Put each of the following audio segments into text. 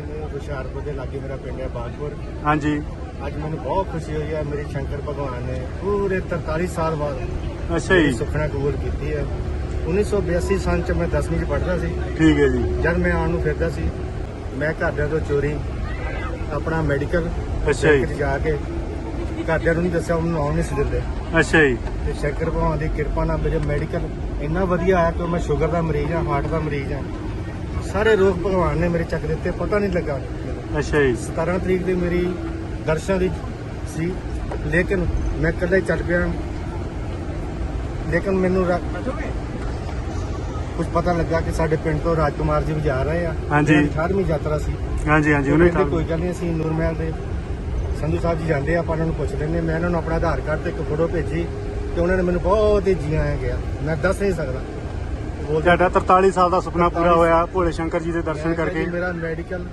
ਸਿੰਘ ਹੁਸ਼ਿਆਰਪੁਰ ਦੇ ਲਾਗੇ ਮੇਰਾ ਪਿੰਡ ਹੈ ਬਾਗਪੁਰ ਹਾਂਜੀ। ਅੱਜ ਮੈਨੂੰ ਬਹੁਤ ਖੁਸ਼ੀ ਹੋਈ ਹੈ ਮੇਰੇ ਸ਼ੰਕਰ ਭਗਵਾਨ ਨੇ ਪੂਰੇ 43 ਸਾਲ ਬਾਅਦ ਅੱਛਾ ਜੀ। ਸੁਖਨਾ ਕਬੂਲ ਕੀਤੀ ਹੈ। 1982 ਸਾਲ ਚ ਮੈਂ 10ਵੀਂ ਚ ਪੜ੍ਹਦਾ ਸੀ। ਠੀਕ ਹੈ ਜੀ। ਜਦ ਮੈਂ ਆਉਣ ਨੂੰ ਫਿਰਦਾ ਸੀ ਮੈਂ ਘਰਦਿਆਂ ਤੋਂ ਚੋਰੀ ਆਪਣਾ ਮੈਡੀਕਲ ਅੱਛਾ ਜੀ। ਜਾ ਕੇ ਘਰਦਿਆਂ ਨੂੰ ਨਹੀਂ ਦੱਸਿਆ ਉਹਨੂੰ ਆਉਣ ਨਹੀਂ ਸੀ ਦਿੰਦੇ। ਅੱਛਾ ਜੀ। ਤੇ ਸ਼ੰਕਰ ਭਗਵਾਨ ਦੀ ਕਿਰਪਾ ਨਾਲ ਮੇਰੇ ਮੈਡੀਕਲ ਇੰਨਾ ਵਧੀਆ ਆਇਆ ਕਿ ਮੈਂ ਸ਼ੂਗਰ ਦਾ ਮਰੀਜ਼ ਹਾਂ ਹਾਰਟ ਦਾ ਮਰੀਜ਼ ਹਾਂ। ਸਾਰੇ ਰੋਗ ਭਗਵਾਨ ਨੇ ਮੇਰੇ ਚੱਕ ਦਿੱਤੇ ਪਤਾ ਨਹੀਂ ਲੱਗਾ। ਅੱਛਾ ਜੀ। 17 ਤਰੀਕ ਦੀ ਮੇਰੀ ਦਰਸ਼ਨ ਦੀ ਸੀ ਲੇਕਿਨ ਮੈਂ ਇਕੱਲਾ ਹੀ ਚੱਲ ਪਿਆ। ਲੇਕਿਨ ਮੈਨੂੰ ਕੁਝ ਪਤਾ ਲੱਗਾ ਕਿ ਸਾਡੇ ਪਿੰਡ ਤੋਂ ਰਾਜਕੁਮਾਰ ਜੀ ਵੀ ਜਾ ਰਹੇ ਆ। ਹਾਂਜੀ। 18ਵੀਂ ਯਾਤਰਾ ਸੀ। ਹਾਂਜੀ ਹਾਂਜੀ ਉਹਨੇ ਉਹਨੇ ਕੋਈ ਗੱਲ ਨਹੀਂ ਅਸੀਂ ਨੂਰਮਹਿਲ ਦੇ ਸੰਧੂ ਸਾਹਿਬ ਜੀ ਜਾਂਦੇ ਆ ਆਪਾਂ ਉਹਨਾਂ ਨੂੰ ਪੁੱਛ ਲੈਂਦੇ ਮੈਂ ਉਹਨਾਂ ਨੂੰ ਆਪਣਾ ਆਧਾਰ ਕਾਰਡ ਤੇ ਇੱਕ ਫੋਟੋ ਭੇਜੀ ਤੇ ਉਹਨਾਂ ਨੇ ਮੈਨੂੰ ਬਹੁਤ ਹੀ ਜੀ ਆਇਆ ਗਿਆ। ਮੈਂ ਦੱਸ ਨਹੀਂ ਸਕਦਾ। ਤੁਹਾਡਾ 43 ਸਾਲ ਦਾ ਸੁਪਨਾ ਪੂਰਾ ਹੋਇਆ ਭੋਲੇ ਸ਼ੰਕਰ ਜੀ ਦੇ ਦਰਸ਼ਨ ਕਰਕੇ। ਮੇਰਾ ਮੈਡੀਕਲ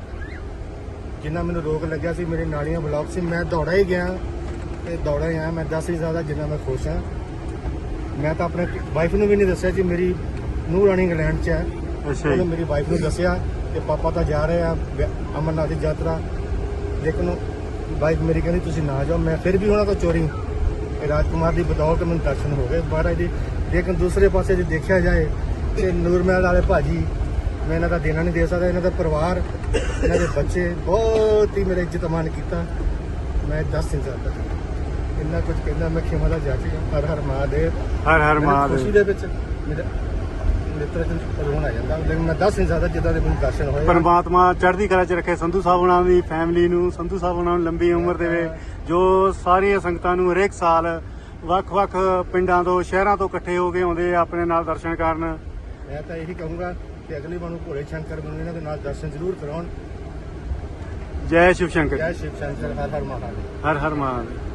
ਜਿੰਨਾ ਮੈਨੂੰ ਰੋਗ ਲੱਗਿਆ ਸੀ ਮੇਰੀ ਨਾੜੀਆਂ ਬਲੌਕ ਸੀ ਮੈਂ ਦੌੜਾ ਹੀ ਗਿਆ। ਤੇ ਦੌੜਾ ਹੀ ਆਇਆ ਮੈਂ ਦੱਸ ਨਹੀਂ ਸਕਦਾ ਜਿੰਨਾ ਮੈਂ ਖੁਸ਼ ਹਾਂ। ਮੈਂ ਤਾਂ ਆਪਣੇ ਵਾਈਫ ਨੂੰ ਵੀ ਨਹੀਂ ਦੱਸਿਆ ਜੀ ਮੇਰੀ ਨੂੰਹ ਰਾਣੀ ਇੰਗਲੈਂਡ 'ਚ ਹੈ। ਅੱਛਾ ਜੀ। ਮੇਰੀ ਵਾਈਫ ਨੂੰ ਦੱਸਿਆ ਕਿ ਪਾਪਾ ਤਾਂ ਜਾ ਰਹੇ ਆ ਅਮਰਨਾਥ ਦੀ ਯਾਤਰਾ। ਲੇਕਿਨ ਵਾਈਫ ਮੇਰੀ ਕਹਿੰਦੀ ਤੁਸੀਂ ਨਾ ਜਾਓ। ਮੈਂ ਫਿਰ ਵੀ ਉਹਨਾਂ ਤੋਂ ਚੋਰੀ। ਰਾਜਕੁਮਾਰ ਦੀ ਬਦੌਲਤ ਮੈਨੂੰ ਦਰਸ਼ਨ ਹੋ ਗਏ। ਮਹਾਰਾਜ ਦੀ ਲੇਕਿਨ ਦੂਸਰੇ ਪਾਸੇ ਜੇ ਦੇਖਿਆ ਜਾਏ ਤੇ ਨੂਰਮਹਿਲ ਵਾਲੇ ਭਾਜੀ ਮੈਂ ਇਹਨਾਂ ਦਾ ਦੇਣਾ ਨਹੀਂ ਦੇ ਸਕਦਾ ਇਹਨਾਂ ਦਾ ਪਰਿਵਾਰ ਇਹਨਾਂ ਦੇ ਬੱਚੇ ਬਹੁਤ ਹੀ ਮੇਰੇ ਇੱਜ਼ਤ ਮਾਨ ਕੀਤਾ। ਮੈਂ ਦੱਸ ਨਹੀਂ ਸਕਦਾ ਇੰਨਾ ਕੁਝ ਕਹਿੰਦਾ ਮੈਂ ਖਿਮਾ ਦਾ ਜਾਚੀ ਹਰ ਹਰ ਮਹਾਦੇਵ। ਹਰ ਹਰ ਮੈਨੂੰ ਖੁਸ਼ੀ ਮਹਾਦੇਵ ਦੇ ਵਿੱਚ ਮੇਰਾ ਨੇਤਰ ਚ ਰੋਣ ਆ ਜਾਂਦਾ। ਲੇਕਿਨ ਮੈਂ ਦੱਸ ਨਹੀਂ ਸਕਦਾ ਜਿੱਦਾਂ ਦੇ ਮੈਨੂੰ ਦਰਸ਼ਨ ਹੋਏ। ਪਰਮਾਤਮਾ ਚੜ੍ਹਦੀ ਕਲਾ 'ਚ ਰੱਖੇ। ਸੰਧੂ ਸਾਹਿਬ ਉਹਨਾਂ ਦੀ ਫੈਮਿਲੀ ਨੂੰ ਸੰਧੂ ਸਾਹਿਬ ਉਹਨਾਂ ਨੂੰ ਲੰਬੀ ਉਮਰ ਦੇਵੇ ਜੋ ਸਾਰੀਆਂ ਸੰਗਤਾਂ ਨੂੰ ਹਰੇਕ ਸਾਲ ਵੱਖ-ਵੱਖ ਪਿੰਡਾਂ ਤੋਂ ਸ਼ਹਿਰਾਂ ਤੋਂ ਇਕੱਠੇ ਹੋ ਕੇ ਆਉਂਦੇ ਆਪਣੇ ਨਾਲ ਦਰਸ਼ਨ ਕਰਨ। ਮੈਂ ਤਾਂ ਇਹੀ ਕਹੂੰਗਾ ਕਿ ਅਗਲੀ ਵਾਰ ਨੂੰ ਭੋਲੇ ਸ਼ੰਕਰ ਮੈਨੂੰ ਇਹਨਾਂ ਦੇ ਨਾਲ ਦਰਸ਼ਨ ਜ਼ਰੂਰ ਕਰਾਉਣ। ਜੈ ਸ਼ਿਵ ਸ਼ੰਕਰ ਜੈ। ਸ਼ਿਵ ਸ਼ੰਕਰ ਹਰ ਹਰ ਮਹਾਦੇਵ ਹਰ ਹਰ ਮਹਾਦੇਵ